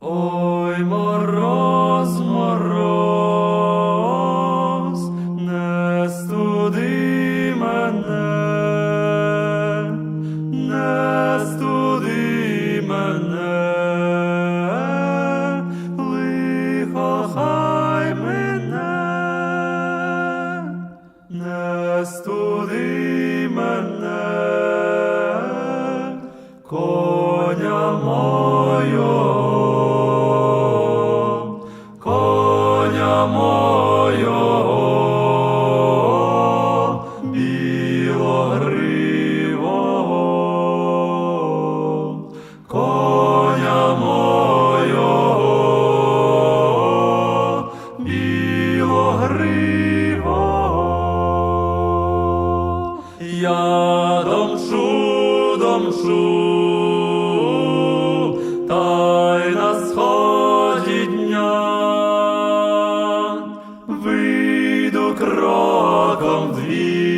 Ой, мороз, мороз, не студи мене, не студи мене, лихо хай мене, не студи мене, коня мойого, мойого, білогривого, коня мойого, білогривого. Я домшу, домшу, кроком дві,